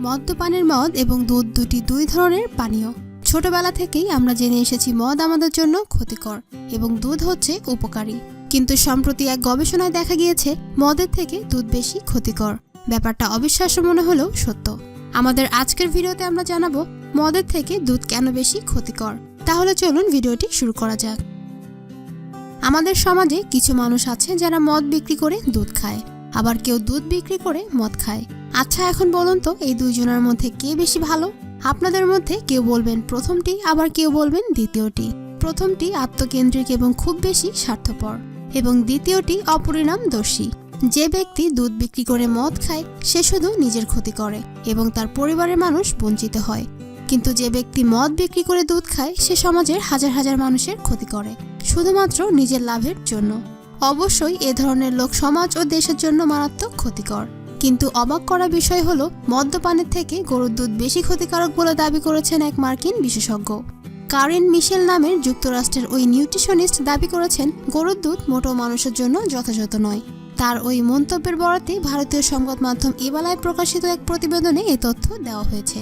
মদ্যপানের মদ এবং দুধ দুটি দুই ধরনের পানীয়। ছোটবেলা থেকেই আমরা জেনে এসেছি মদ আমাদের জন্য ক্ষতিকর এবং দুধ হচ্ছে উপকারী। কিন্তু সম্প্রতি এক গবেষণায় দেখা গিয়েছে, মদের থেকে দুধ বেশি ক্ষতিকর। ব্যাপারটা অবিশ্বাস্য মনে হলেও সত্য। আমাদের আজকের ভিডিওতে আমরা জানাব, মদের থেকে দুধ কেন বেশি ক্ষতিকর? তাহলে চলুন ভিডিওটি শুরু করা যাক। আমাদের সমাজে কিছু মানুষ আছে যারা মদ বিক্রি করে দুধ খায়, আবার কেউ দুধ বিক্রি করে মদ খায়। আচ্ছা এখন বলুন তো, এই দুইজনের মধ্যে কে বেশি ভালো? আপনাদের মধ্যে কেউ বলবেন প্রথমটি, আবার কেউ বলবেন দ্বিতীয়টি। প্রথমটি আত্মকেন্দ্রিক এবং খুব বেশি স্বার্থপর, এবং দ্বিতীয়টি অপরিণামদর্শী। যে ব্যক্তি দুধ বিক্রি করে মদ খায়, সে শুধু নিজের ক্ষতি করে, এবং তার পরিবারের মানুষ বঞ্চিত হয়। কিন্তু যে ব্যক্তি মদ বিক্রি করে দুধ খায়, সে সমাজের হাজার হাজার মানুষের ক্ষতি করে, শুধুমাত্র নিজের লাভের জন্য। অবশ্যই এ ধরনের লোক সমাজ ও দেশের জন্য মারাত্মক ক্ষতিকর। কিন্তু অবাক করা বিষয় হল, মদ্যপানের থেকে গরুর দুধ বেশি ক্ষতিকারক বলে দাবি করেছেন এক মার্কিন বিশেষজ্ঞ। কারেন মিশেল নামের যুক্তরাষ্ট্রের ওই নিউট্রিশনিস্ট দাবি করেছেন, গরুর দুধ মোটো মানুষের জন্য যথাযথ নয়। তার ওই মন্তব্যের বরাতে ভারতীয় সংবাদ মাধ্যম এবেলায় প্রকাশিত এক প্রতিবেদনে এই তথ্য দেওয়া হয়েছে।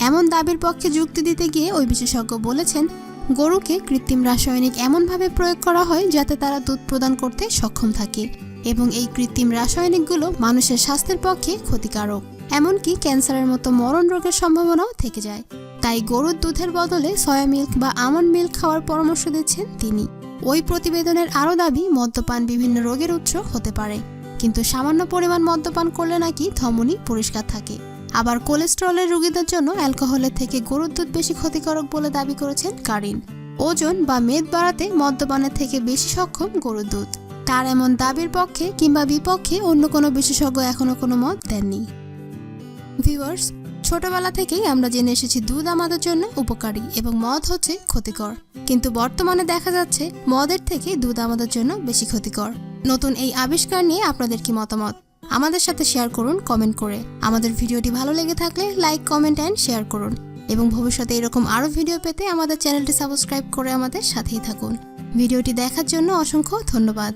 এমন দাবির পক্ষে যুক্তি দিতে গিয়ে ওই বিশেষজ্ঞ বলেছেন, গরুকে কৃত্রিম রাসায়নিক এমনভাবে প্রয়োগ করা হয় যাতে তারা দুধ প্রদান করতে সক্ষম থাকে। এবং এই কৃত্রিম রাসায়নিকগুলো মানুষের স্বাস্থ্যের পক্ষে ক্ষতিকারক, এমনকি ক্যান্সারের মতো মরণ রোগের সম্ভাবনাও থেকে যায়। তাই গরুর দুধের বদলে সয়া মিল্ক বা আমন্ড মিল্ক খাওয়ার পরামর্শ দিচ্ছেন তিনি। ওই প্রতিবেদনের আরও দাবি, মদ্যপান বিভিন্ন রোগের উৎস হতে পারে, কিন্তু সামান্য পরিমাণ মদ্যপান করলে নাকি ধমনী পরিষ্কার থাকে। আবার কোলেস্টেরলের রোগীদের জন্য অ্যালকোহলের থেকে গরুর দুধ বেশি ক্ষতিকারক বলে দাবি করেছেন কারিন। ওজন বা মেদ বাড়াতে মদ্যপানের থেকে বেশি সক্ষম গরুর দুধ। তার এমন দাবির পক্ষে কিংবা বিপক্ষে অন্য কোনো বিশেষজ্ঞ এখনও কোনো মত দেননি। ভিউয়ার্স, ছোটবেলা থেকেই আমরা জেনে এসেছি দুধ আমাদের জন্য উপকারী এবং মদ হচ্ছে ক্ষতিকর। কিন্তু বর্তমানে দেখা যাচ্ছে মদের থেকে দুধ আমাদের জন্য বেশি ক্ষতিকর। নতুন এই আবিষ্কার নিয়ে আপনাদের কি মতামত? আমাদের সাথে শেয়ার করুন কমেন্ট করে। আমাদের ভিডিওটি ভালো লেগে থাকলে লাইক, কমেন্ট অ্যান্ড শেয়ার করুন। এবং ভবিষ্যতে এরকম আরও ভিডিও পেতে আমাদের চ্যানেলটি সাবস্ক্রাইব করে আমাদের সাথেই থাকুন। ভিডিওটি দেখার জন্য অসংখ্য ধন্যবাদ।